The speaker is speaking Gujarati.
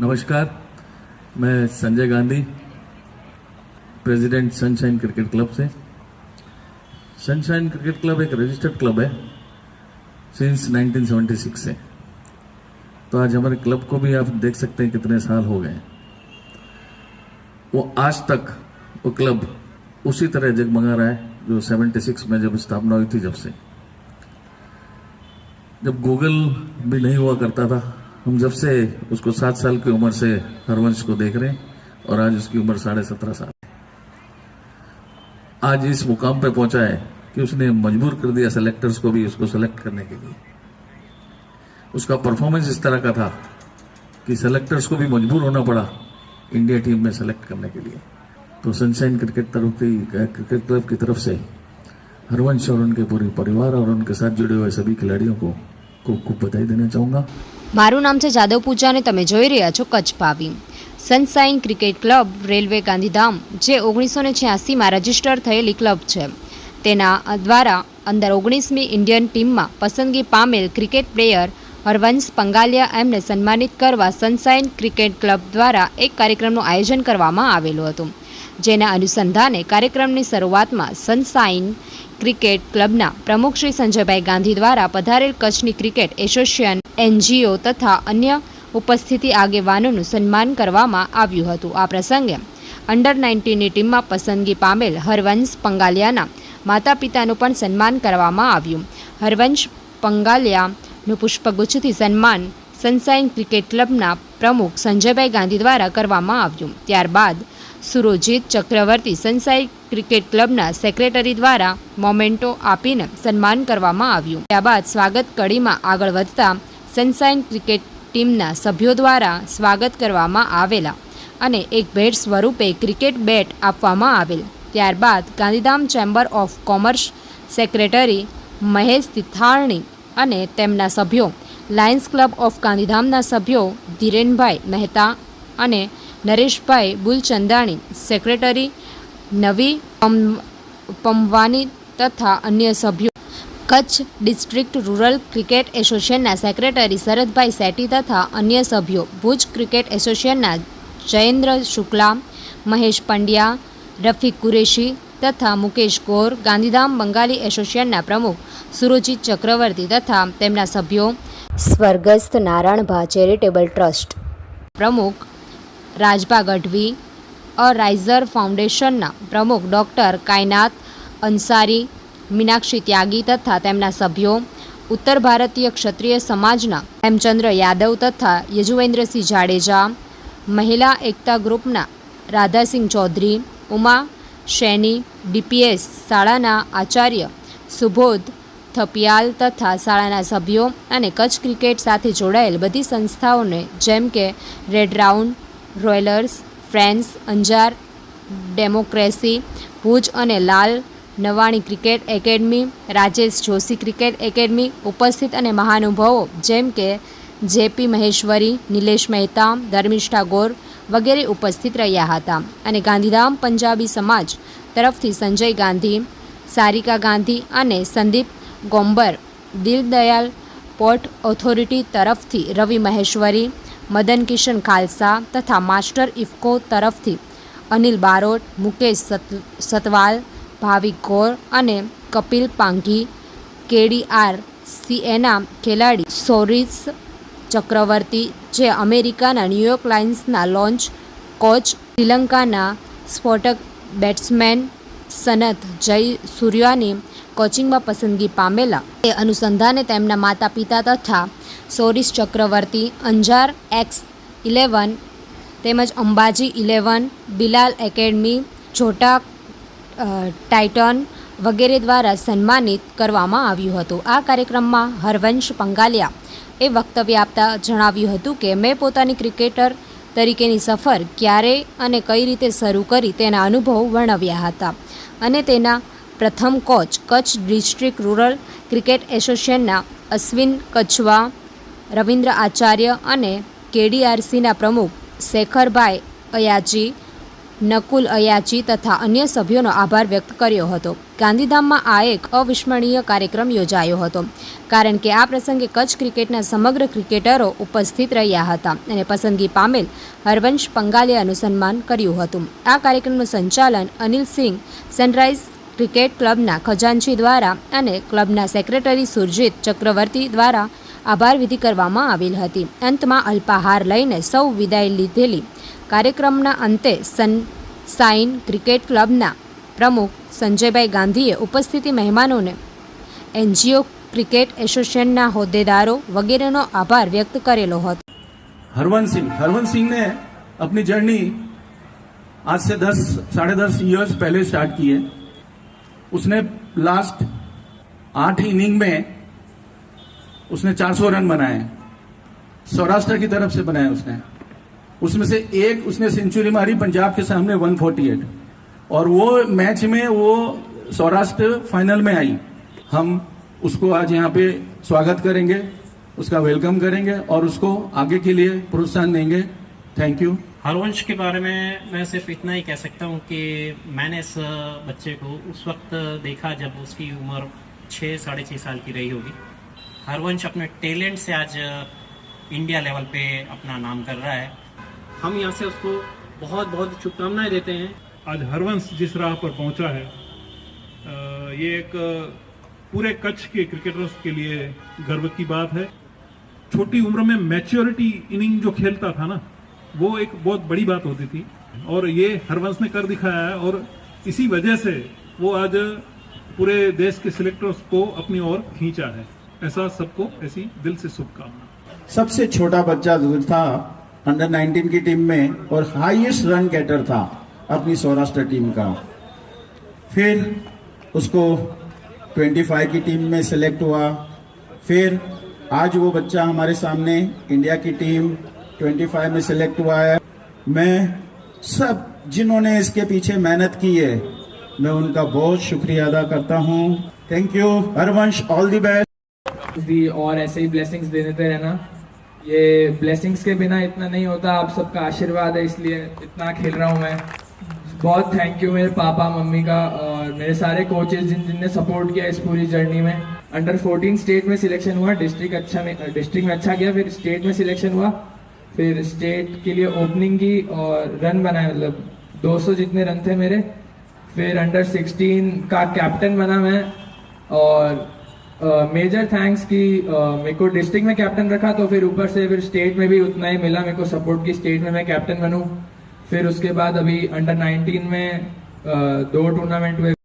नमस्कार, मैं Sanjay Gandhi, president Sunshine Cricket Club से। सनशाइन क्रिकेट क्लब एक रजिस्टर्ड क्लब है सिंस 1976 से। तो आज हमारे क्लब को भी आप देख सकते हैं कितने साल हो गए वो आज तक वो क्लब उसी तरह जगमगा रहा है जो 76 में जब स्थापना हुई थी जब से। जब गूगल भी नहीं हुआ करता था हम जब से उसको सात साल की उम्र से हरवंश को देख रहे हैं और आज उसकी उम्र साढ़े सत्रह साल। आज इस मुकाम पे पहुँचा है कि उसने मजबूर कर दिया सेलेक्टर्स को भी उसको सेलेक्ट करने के लिए। उसका परफॉर्मेंस इस तरह का था कि सेलेक्टर्स को भी मजबूर होना पड़ा इंडिया टीम में सेलेक्ट करने के लिए। तो सनशाइन क्रिकेट तरफ़ की क्रिकेट क्लब की तरफ़ से हरवंश और उनके पूरे परिवार और उनके साथ जुड़े हुए सभी खिलाड़ियों को खूब खूब बधाई देना चाहूँगा। મારું નામ છે જાદવ પૂજા અને તમે જોઈ રહ્યા છો કચ્છ ભાવી. Sunshine Cricket Club, railway Gandhidham, જે ઓગણીસો ને છ્યાસીમાં રજિસ્ટર થયેલી ક્લબ છે. તેના દ્વારા અંદર ઓગણીસમી ઇન્ડિયન ટીમમાં પસંદગી પામેલ ક્રિકેટ પ્લેયર હરવંશ પંગાલિયા એમને સન્માનિત કરવા સનસાઇન ક્રિકેટ ક્લબ દ્વારા એક કાર્યક્રમનું આયોજન કરવામાં આવેલું હતું. જેના અનુસંધાને કાર્યક્રમની શરૂઆતમાં સનસાઇન ક્રિકેટ ક્લબના પ્રમુખ શ્રી સંજયભાઈ ગાંધી દ્વારા પધારેલ કચ્છની ક્રિકેટ એસોસિએશન એનજીઓ તથા અન્ય ઉપસ્થિતિ આગેવાનોનું સન્માન કરવામાં આવ્યું હતું. આ પ્રસંગે અંડર નાઇન્ટીનની ટીમમાં પસંદગી પામેલ હરવંશ પંગાલિયાના માતા પિતાનું પણ સન્માન કરવામાં આવ્યું. હરવંશ પંગાલિયાનું પુષ્પગુચ્છથી સન્માન સનસાઇન ક્રિકેટ ક્લબના પ્રમુખ સંજયભાઈ ગાંધી દ્વારા કરવામાં આવ્યું. ત્યારબાદ સુરોજીત ચક્રવર્તી સનસાઇન ક્રિકેટ ક્લબના સેક્રેટરી દ્વારા મોમેન્ટો આપીને સન્માન કરવામાં આવ્યું. ત્યારબાદ સ્વાગત કડીમાં આગળ વધતા સનસાઇન ક્રિકેટ ટીમના સભ્યો દ્વારા સ્વાગત કરવામાં આવેલા અને એક ભેટ સ્વરૂપે ક્રિકેટ બેટ આપવામાં આવેલ. ત્યારબાદ Gandhidham chamber of commerce secretary Mahesh Titharani અને તેમના સભ્યો, લાયન્સ ક્લબ ઓફ ગાંધીધામના સભ્યો ધીરેનભાઈ મહેતા અને નરેશભાઈ બુલચંદાણી, સેક્રેટરી નવી પમ- પમવાની તથા અન્ય સભ્યો કચ્છ ડિસ્ટ્રિક્ટ રૂરલ ક્રિકેટ એસોસિએશનના સેક્રેટરી શરદભાઈ સેટી તથા અન્ય સભ્યો ભુજ ક્રિકેટ એસોસિએશનના જયેન્દ્ર શુક્લા, મહેશ પંડ્યા, રફીક કુરેશી તથા મુકેશ ગોર, ગાંધીધામ બંગાળી એસોસિએશનના પ્રમુખ સુરોજીત ચક્રવર્તી તથા તેમના સભ્યો સ્વર્ગસ્થ નારાયણભા ચેરિટેબલ ટ્રસ્ટ. પ્રમુખ રાજભા ગઢવી, અ રાઇઝર ફાઉન્ડેશનના પ્રમુખ ડૉક્ટર કાયનાથ અંસારી મીનાક્ષી ત્યાગી તથા તેમના સભ્યો, ઉત્તર ભારતીય ક્ષત્રિય સમાજના હેમચંદ્ર યાદવ તથા યજુવેન્દ્રસિંહ જાડેજા, મહિલા એકતા ગ્રુપના રાધાસિંહ ચૌધરી, ઉમા શેની, ડીપીએસ શાળાના આચાર્ય સુબોધ થપિયાલ તથા શાળાના સભ્યો અને કચ્છ ક્રિકેટ સાથે જોડાયેલ બધી સંસ્થાઓને જેમ કે રેડ રાઉન્ડ, રોયલર્સ, ફ્રેન્ડ્સ, અંજાર, ડેમોક્રેસી, ભુજ અને Lal Navani cricket academy, Rajesh Joshi cricket academy ઉપસ્થિત અને મહાનુભાવો, જેમ કે જેપી મહેશ્વરી, નિલેશ મહેતા ધર્મિષ્ઠા ગોર વગેરે ઉપસ્થિત રહ્યા હતા. અને ગાંધીધામ પંજાબી સમાજ તરફથી સંજય ગાંધી, સારિકા ગાંધી અને સંદીપ ગોમ્બર દીલદયાલ પોર્ટ ઓથોરિટી તરફથી રવિ મહેશ્વરી, મદન કિશન ખાલસા તથા માસ્ટર ઇફકો તરફથી અનિલ બારોટ, મુકેશ સત, સતવાલ ભાવિક ગોર અને કપિલ પાંઘી કેડીઆર સીએના ખેલાડી સોરિસ ચક્રવર્તી, જે અમેરિકાના ન્યૂયોર્ક લાયન્સના લોન્ચ કોચ, શ્રીલંકાના સ્ફોટક બેટ્સમેન સનત જય સૂર્યાની કોચિંગમાં પસંદગી પામેલા. એ અનુસંધાને તેમના માતા પિતા તથા સોરિસ ચક્રવર્તી, અંજાર એક્સ ઇલેવન તેમજ Ambaji eleven, Bilal academy, Chhota Titan વગેરે દ્વારા સન્માનિત કરવામાં આવ્યું હતું. આ કાર્યક્રમમાં હરવંશ પંગાલિયા એ વક્તવ્ય આપતા જણાવ્યું હતું કે, મેં પોતાની ક્રિકેટર તરીકેની સફર ક્યારે અને કઈ રીતે શરૂ કરી તેના અનુભવ વર્ણવ્યા હતા અને તેના પ્રથમ coach Kutch district rural cricket એસોસિએશનના અશ્વિન કચ્છવા રવિન્દ્ર આચાર્ય અને કેડીઆરસીના પ્રમુખ શેખરભાઈ અયાજી નકુલ અયાચી તથા અન્ય સભ્યોનો આભાર વ્યક્ત કર્યો હતો. ગાંધીધામમાં આ એક અવિસ્મરણીય કાર્યક્રમ યોજાયો હતો. કારણ કે આ પ્રસંગે કચ્છ ક્રિકેટના સમગ્ર ક્રિકેટરો ઉપસ્થિત રહ્યા હતા અને પસંદગી પામેલ હરવંશ પંગાલિયાનું સન્માન કર્યું હતું. આ કાર્યક્રમનું સંચાલન અનિલ સિંહ, સનરાઈઝ ક્રિકેટ ક્લબના ખજાનચી દ્વારા અને ક્લબના સેક્રેટરી સુરજીત ચક્રવર્તી દ્વારા આભાર વિધિ કરવામાં આવેલ હતી અંતમાં અલ્પાહાર લઈને સૌ વિદાય લીધેલી કાર્યક્રમના અંતે સનસાઇન ક્રિકેટ ક્લબના પ્રમુખ સંજયભાઈ ગાંધીએ ઉપસ્થિતિ મહેમાનોને એનજીઓ ક્રિકેટ એસોસિએશનના હોદ્દેદારો વગેરેનો આભાર વ્યક્ત કરેલો હતો हरवंश सिंह हरवंश सिंह ने अपनी जर्नी आज से दस साढ़े दस ईयर्स पहले स्टार्ट की है उसने लास्ट आठ इनिंग में उसने 400 रन बनाए। सौराष्ट्र की तरफ़ से बनाए उसने। उसमें से एक उसने सेंचुरी मारी, पंजाब के सामने 148 और वो मैच में वो सौराष्ट्र फाइनल में आई। हम उसको आज यहाँ पे स्वागत करेंगे, उसका वेलकम करेंगे और उसको आगे के लिए प्रोत्साहन देंगे। थैंक यू हरवंश के बारे में मैं सिर्फ़ इतना ही कह सकता हूँ कि मैंने इस बच्चे को उस वक्त देखा जब उसकी उम्र छः, साढ़े छः साल की रही होगी। हरवंश अपने टैलेंट से आज इंडिया लेवल पे अपना नाम कर रहा है। हम यहाँ से उसको बहुत बहुत शुभकामनाएँ देते हैं। आज हरवंश जिस राह पर पहुँचा है ये एक पूरे कच्छ के क्रिकेटर्स के लिए गर्व की बात है। छोटी उम्र में मैच्योरिटी इनिंग जो खेलता था ना वो एक बहुत बड़ी बात होती थी। और ये हरवंश ने कर दिखाया है और इसी वजह से वो आज पूरे देश के सिलेक्टर्स को अपनी ओर खींचा है। ऐसा सबको ऐसी दिल से शुभकामना। सबसे छोटा बच्चा दूर था अंडर 19 की टीम में, और हाईएस्ट रन गेटर था अपनी सौराष्ट्र टीम का। फिर उसको 25 की टीम में सिलेक्ट हुआ। फिर आज वो बच्चा हमारे सामने इंडिया की टीम 25 में सिलेक्ट हुआ है। मैं सब जिन्होंने इसके पीछे मेहनत की है, मैं उनका बहुत शुक्रिया अदा करता हूँ। Thank you Harvansh all the best दी और ऐसे ही ब्लेसिंग्स दे देते रहना। ये ब्लेसिंग्स के बिना इतना नहीं होता, आप सबका आशीर्वाद है, इसलिए इतना खेल रहा हूँ मैं। बहुत थैंक यू मेरे पापा, मम्मी का और मेरे सारे कोचेज जिन, जिनने सपोर्ट किया इस पूरी जर्नी में। अंडर 14 स्टेट में सिलेक्शन हुआ डिस्ट्रिक्ट अच्छा में डिस्ट्रिक्ट में अच्छा गया, फिर स्टेट में सिलेक्शन हुआ। फिर स्टेट के लिए ओपनिंग की और रन बनाए मतलब 200 जितने रन थे मेरे। फिर अंडर 16 का कैप्टन बना मैं और मेजर थैंक्स कि मेरे को डिस्ट्रिक्ट में कैप्टन रखा तो फिर ऊपर से फिर स्टेट में भी उतना ही मिला मेरे को सपोर्ट की स्टेट में मैं कैप्टन बनूँ। फिर उसके बाद अभी अंडर 19 में uh, दो टूर्नामेंट हुए